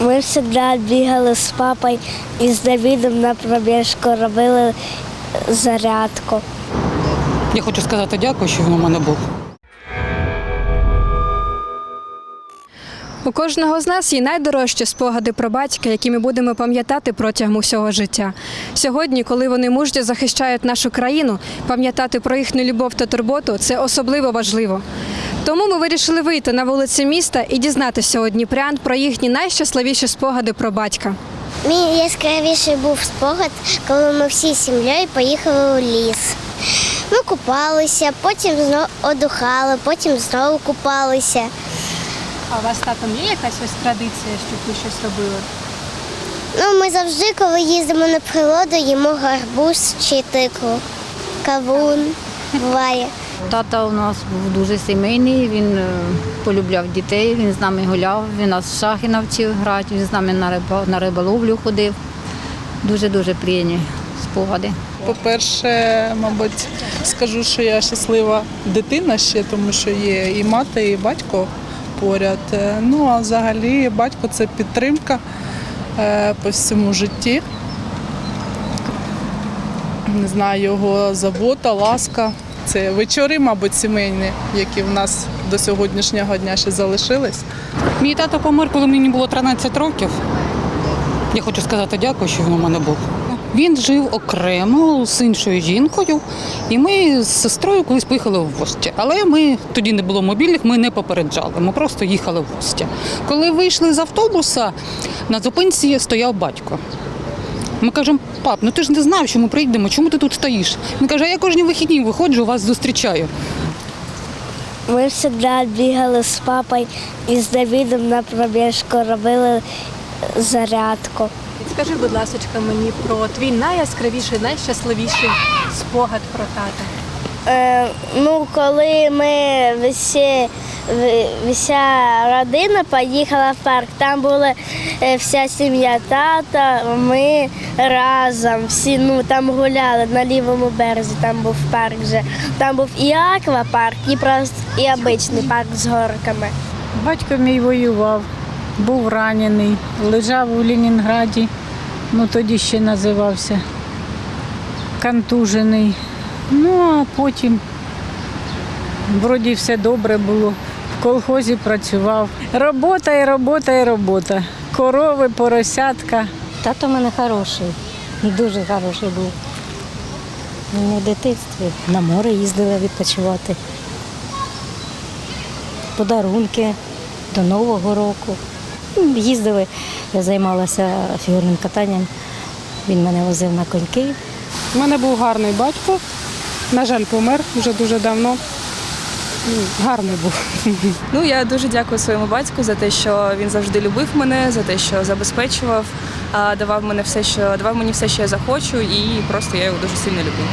Ми завжди бігали з папою і з Давідом на пробіжку робили зарядку. Я хочу сказати дякую, що він у мене був. У кожного з нас є найдорожчі спогади про батька, які ми будемо пам'ятати протягом усього життя. Сьогодні, коли вони мужньо захищають нашу країну, пам'ятати про їхню любов та турботу це особливо важливо. Тому ми вирішили вийти на вулиці міста і дізнатися сьогодні прян про їхні найщасливіші спогади про батька. Мій яскравіший був спогад, коли ми всі сім'єю поїхали у ліс. Ми купалися, потім знову одухали, потім знову купалися. А у вас татом є якась ось традиція, щоб ви щось робили? Ну, ми завжди, коли їздимо на природу, їмо гарбуз чи тикву. Кавун буває. Тата у нас був дуже сімейний, він е, полюбляв дітей, він з нами гуляв, він нас в шахи навчив грати, він з нами на, на риболовлю ходив. Дуже-дуже приємні спогади. По-перше, мабуть, скажу, що я щаслива дитина ще, тому що є і мати, і батько поряд. Е, Ну а взагалі батько це підтримка е, по всьому житті. Не знаю, його забота, ласка. Це вечори, мабуть, сімейні, які в нас до сьогоднішнього дня ще залишились. Мій тато помер, коли мені було 13 років. Я хочу сказати дякую, що він у мене був. Він жив окремо з іншою жінкою, і ми з сестрою колись поїхали в гості. Але ми тоді не було мобільних, ми не попереджали. Ми просто їхали в гості. Коли вийшли з автобуса, на зупинці стояв батько. Ми кажемо, пап, ну ти ж не знав, що ми прийдемо, чому ти тут стоїш? Він каже, а я кожні вихідні виходжу, вас зустрічаю. Ми завжди бігали з папою і з Давідом на пробіжку робили зарядку. Скажи, будь ласка, мені про твій найяскравіший, найщасливіший спогад про тата. Е, ну, коли ми всі, вся родина поїхала в парк, там була е, вся сім'я тата, ми разом всі ну, там гуляли на лівому березі, там був парк вже. Там був і аквапарк, і просто і обичний парк з горками. Батько мій воював, був ранений, лежав у Ленінграді, ну тоді ще називався контужений. Ну а потім вроді все добре було. В колхозі працював. Робота і робота і робота. Корови, поросятка. Тато в мене хороший, дуже хороший був. Він у дитинстві на море їздили відпочивати. Подарунки до Нового року. Їздили, я займалася фігурним катанням. Він мене возив на коньки. У мене був гарний батько. На жаль, помер вже дуже давно. Гарний був. Ну я дуже дякую своєму батьку за те, що він завжди любив мене, за те, що забезпечував, давав мене все, що давав мені все, що я захочу, і просто я його дуже сильно люблю.